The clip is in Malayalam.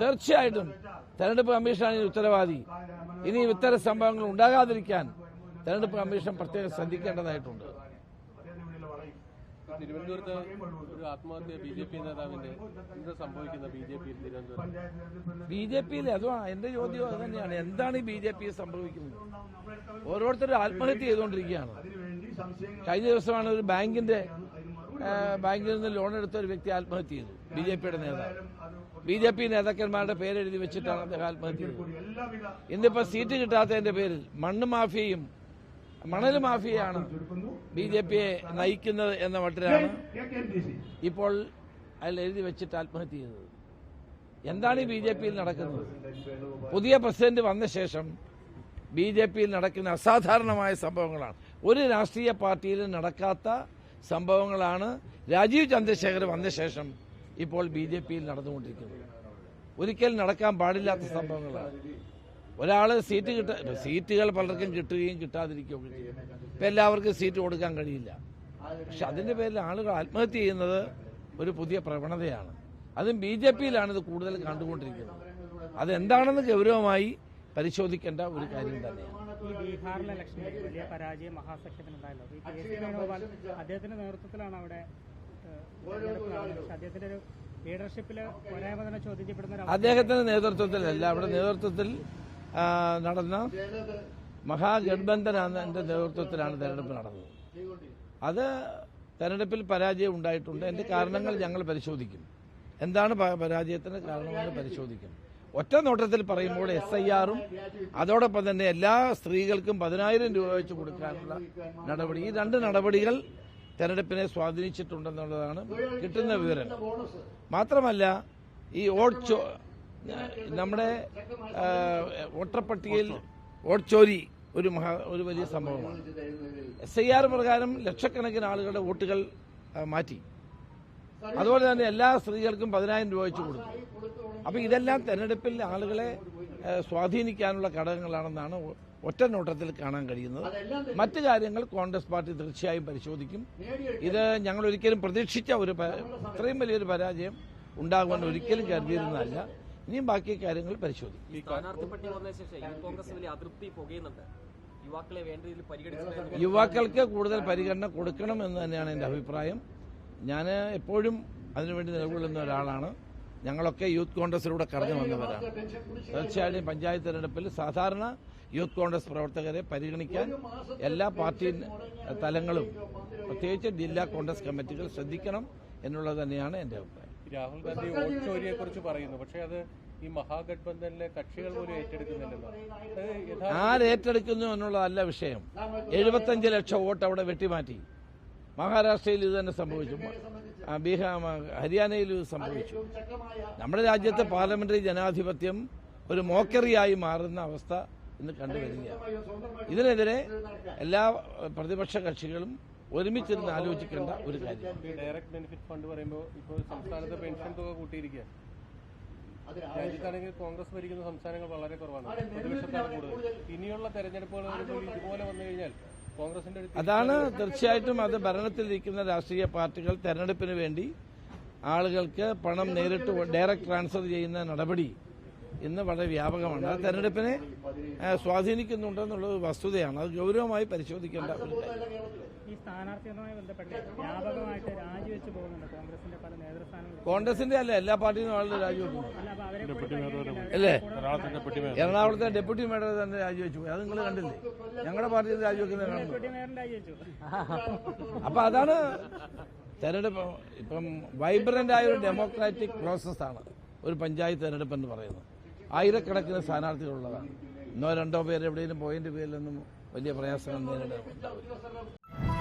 തീർച്ചയായിട്ടും. തെരഞ്ഞെടുപ്പ് കമ്മീഷനാണ് ഇതിന് ഉത്തരവാദി. ഇനി ഇത്തരം സംഭവങ്ങൾ ഉണ്ടാകാതിരിക്കാൻ തെരഞ്ഞെടുപ്പ് കമ്മീഷൻ പ്രത്യേകം ശ്രദ്ധിക്കേണ്ടതായിട്ടുണ്ട്. തിരുവനന്തപുരത്ത് ഒരു ആത്മഹത്യ ബി ജെ പി നേതാവിന്റെ എന്താ സംഭവിക്കുന്നത് B J P B J പിയിൽ അതോ എന്റെ ചോദ്യം അത് തന്നെയാണ്. എന്താണ് ഈ ബി ജെ പി സംഭവിക്കുന്നത്? ഓരോരുത്തരും ആത്മഹത്യ ചെയ്തുകൊണ്ടിരിക്കുകയാണ്. കഴിഞ്ഞ ദിവസമാണ് ഒരു ബാങ്കിന്റെ ബാങ്കിൽ നിന്ന് ലോൺ എടുത്ത ഒരു വ്യക്തി ആത്മഹത്യ ചെയ്തു. ബി ജെ പിയുടെ നേതാവ്. ബി ജെ പി നേതാക്കന്മാരുടെ പേരെഴുതി വെച്ചിട്ടാണ് അദ്ദേഹം ആത്മഹത്യ ഇന്നിപ്പോ സീറ്റ് കിട്ടാത്തതിന്റെ പേരിൽ മണ്ണ് മാഫിയയും മണൽ മാഫിയയാണ് ബി ജെ പിയെ നയിക്കുന്നത് എന്ന മട്ടിലാണ് ഇപ്പോൾ അതിൽ എഴുതി വെച്ചിട്ട് ആത്മഹത്യ ചെയ്തത്. എന്താണ് ഈ ബി ജെ പിയിൽ നടക്കുന്നത്? പുതിയ പ്രസിഡന്റ് വന്ന ശേഷം ബി ജെ പിയിൽ നടക്കുന്ന അസാധാരണമായ സംഭവങ്ങളാണ്. ഒരു രാഷ്ട്രീയ പാർട്ടിയിലും നടക്കാത്ത സംഭവങ്ങളാണ് രാജീവ് ചന്ദ്രശേഖർ വന്ന ശേഷം ഇപ്പോൾ ബി ജെ പിയിൽ നടന്നുകൊണ്ടിരിക്കുന്നത് ഒരിക്കലും നടക്കാൻ പാടില്ലാത്ത സംഭവങ്ങളാണ്. ഒരാൾ സീറ്റ് കിട്ട സീറ്റുകൾ പലർക്കും കിട്ടുകയും കിട്ടാതിരിക്കുകയും ചെയ്യും. ഇപ്പം എല്ലാവർക്കും സീറ്റ് കൊടുക്കാൻ കഴിയില്ല. പക്ഷെ അതിന്റെ പേരിൽ ആളുകൾ ആത്മഹത്യ ചെയ്യുന്നത് ഒരു പുതിയ പ്രവണതയാണ്. അതും ബി ജെ പിയിലാണ് ഇത് കൂടുതൽ കണ്ടുകൊണ്ടിരിക്കുന്നത്. അതെന്താണെന്ന് ഗൗരവമായി പരിശോധിക്കേണ്ട ഒരു കാര്യം തന്നെയാണ്. ഈ ഇലക്ഷനിൽ വലിയ പരാജയം മഹാസഖ്യത്തിനുണ്ടായല്ലോ. അദ്ദേഹത്തിന്റെ നേതൃത്വത്തിലാണ് അവിടെ അദ്ദേഹത്തിന്റെ ഒരു ലീഡർഷിപ്പിൽ പോരായ്മ തന്നെ അദ്ദേഹത്തിന്റെ നേതൃത്വത്തിലല്ല അവിടെ നേതൃത്വത്തിൽ നടന്ന മഹാഗഡ്ബന്ധനാണ് എന്റെ നേതൃത്വത്തിലാണ് തെരഞ്ഞെടുപ്പ് നടന്നത്. അത് തെരഞ്ഞെടുപ്പിൽ പരാജയം ഉണ്ടായിട്ടുണ്ട്. എന്റെ കാരണങ്ങൾ ഞങ്ങൾ പരിശോധിക്കും. എന്താണ് പരാജയത്തിന്റെ പരാജയത്തിന് കാരണമെന്ന് പരിശോധിക്കും. ഒറ്റ നോട്ടത്തിൽ പറയുമ്പോൾ എസ് ഐ ആറും അതോടൊപ്പം തന്നെ എല്ലാ സ്ത്രീകൾക്കും പതിനായിരം രൂപ വെച്ച് കൊടുക്കാനുള്ള നടപടി. ഈ രണ്ട് നടപടികൾ തെരഞ്ഞെടുപ്പിനെ സ്വാധീനിച്ചിട്ടുണ്ടെന്നുള്ളതാണ് കിട്ടുന്ന വിവരം. മാത്രമല്ല ഈ ഓട്ട് ചോ നമ്മുടെ വോട്ടർപട്ടികയിൽ വോട്ടർ പട്ടികയിൽ വോട്ട് ചോരി ഒരു മഹാ ഒരു വലിയ സംഭവമാണ്. എസ് ഐ ആർ പ്രകാരം ലക്ഷക്കണക്കിന് ആളുകളുടെ വോട്ടുകൾ മാറ്റി. അതുപോലെ തന്നെ എല്ലാ സ്ത്രീകൾക്കും പതിനായിരം രൂപ വെച്ച് കൊടുത്തു. അപ്പൊ ഇതെല്ലാം തെരഞ്ഞെടുപ്പിൽ ആളുകളെ സ്വാധീനിക്കാനുള്ള ഘടകങ്ങളാണെന്നാണ് ഒറ്റ നോട്ടത്തിൽ കാണാൻ കഴിയുന്നത്. മറ്റു കാര്യങ്ങൾ കോൺഗ്രസ് പാർട്ടി തീർച്ചയായും പരിശോധിക്കും. ഇത് ഞങ്ങൾ ഒരിക്കലും പ്രതീക്ഷിച്ച ഒരു ഇത്രയും വലിയൊരു പരാജയം ഉണ്ടാകുമെന്ന് ഒരിക്കലും കരുതിയിരുന്നതല്ല. ഇനിയും ബാക്കി കാര്യങ്ങൾ പരിശോധിക്കും. ഈ സ്ഥാനാർത്ഥി വന്ന ശേഷം യൂത്ത് കോൺഗ്രസ് വലിയ അതൃപ്തി പുകയുന്നുണ്ട്. യുവാക്കളെ വേണ്ട രീതിയിൽ പരിഗണിച്ചില്ല യുവാക്കൾക്ക് കൂടുതൽ പരിഗണന കൊടുക്കണം എന്ന് തന്നെയാണ് എന്റെ അഭിപ്രായം. ഞാൻ എപ്പോഴും അതിനുവേണ്ടി നിലകൊള്ളുന്ന ഒരാളാണ്. ഞങ്ങളൊക്കെ യൂത്ത് കോൺഗ്രസിലൂടെ കടന്നു വന്നവരാണ്. തീർച്ചയായിട്ടും പഞ്ചായത്ത് തെരഞ്ഞെടുപ്പിൽ സാധാരണ യൂത്ത് കോൺഗ്രസ് പ്രവർത്തകരെ പരിഗണിക്കാൻ എല്ലാ പാർട്ടി തലങ്ങളും പ്രത്യേകിച്ച് ജില്ലാ കോൺഗ്രസ് കമ്മിറ്റികൾ ശ്രദ്ധിക്കണം എന്നുള്ളത് തന്നെയാണ് എന്റെ അഭിപ്രായം. രാഹുൽ ഗാന്ധി വോട്ട് ചോരിയെ കുറിച്ച് പറയുന്നു. പക്ഷേ അത് ഈ മഹാഗഡ്ബന്ധനിലെ കക്ഷികൾ പോലും ഏറ്റെടുക്കുന്നില്ലല്ലോ. ആരേറ്റെടുക്കുന്നു എന്നുള്ളതല്ല വിഷയം. എഴുപത്തഞ്ച് ലക്ഷം വോട്ട് അവിടെ വെട്ടിമാറ്റി. മഹാരാഷ്ട്രയിൽ ഇത് തന്നെ സംഭവിച്ചു. ബീഹാർ ഹരിയാനയിൽ സംഭവിച്ചു. നമ്മുടെ രാജ്യത്തെ പാർലമെന്ററി ജനാധിപത്യം ഒരു മോക്കറിയായി മാറുന്ന അവസ്ഥ ഇന്ന് കണ്ടുവരികയാണ്. ഇതിനെതിരെ എല്ലാ പ്രതിപക്ഷ കക്ഷികളും ഒരുമിച്ചിരുന്ന് ആലോചിക്കേണ്ട ഒരു കാര്യം ഡയറക്ട് ബെനിഫിറ്റ് ഫണ്ട് പറയുമ്പോൾ ഇപ്പോൾ സംസ്ഥാനത്ത് പെൻഷൻ തുക കൂട്ടിയിരിക്കുകയാണ്. രാജ്യത്താണെങ്കിൽ കോൺഗ്രസ് ഭരിക്കുന്ന സംസ്ഥാനങ്ങൾ വളരെ കുറവാണ്. പ്രതിപക്ഷത്താണ് കൂടുതൽ. ഇനിയുള്ള തെരഞ്ഞെടുപ്പുകൾ ഇതുപോലെ വന്നു കഴിഞ്ഞാൽ അതാണ് തീർച്ചയായിട്ടും അത് ഭരണത്തിലിരിക്കുന്ന രാഷ്ട്രീയ പാർട്ടികൾ തെരഞ്ഞെടുപ്പിന് വേണ്ടി ആളുകൾക്ക് പണം നേരിട്ട് ഡയറക്റ്റ് ട്രാൻസ്ഫർ ചെയ്യുന്ന നടപടി ഇന്ന് വളരെ വ്യാപകമാണ്. അത് തെരഞ്ഞെടുപ്പിനെ സ്വാധീനിക്കുന്നുണ്ടെന്നുള്ളത് വസ്തുതയാണ്. അത് ഗൗരവമായി പരിശോധിക്കേണ്ട ഈ സ്ഥാനാർത്ഥികളുമായി ബന്ധപ്പെട്ട് വ്യാപകമായിട്ട് രാജിവെച്ച് പോകുന്നുണ്ട് കോൺഗ്രസിന്റെ പല നേതൃസ്ഥാനങ്ങളും കോൺഗ്രസിന്റെ അല്ല എല്ലാ പാർട്ടിയും ആളുകൾ രാജിവെച്ചു. അല്ല എറണാകുളത്തെ ഡെപ്യൂട്ടി മേയർ തന്നെ രാജിവെച്ചു. പോയി അത് നിങ്ങൾ കണ്ടില്ലേ? ഞങ്ങളുടെ പാർട്ടിയിൽ രാജിവെക്കുന്ന അപ്പൊ അതാണ് തെരഞ്ഞെടുപ്പ് ഇപ്പം വൈബ്രന്റ് ആയ ഒരു ഡെമോക്രാറ്റിക് പ്രോസസ്സാണ് ഒരു പഞ്ചായത്ത് തെരഞ്ഞെടുപ്പ് എന്ന് പറയുന്നത്. ആയിരക്കണക്കിന് സ്ഥാനാർത്ഥികളുള്ളതാണ് ഇന്നോ രണ്ടോ പേര് എവിടെയെങ്കിലും പോയിന്റ് പേരിലൊന്നും വലിയ പ്രയാസങ്ങൾ നേരിടാൻ ഉണ്ടാവില്ല.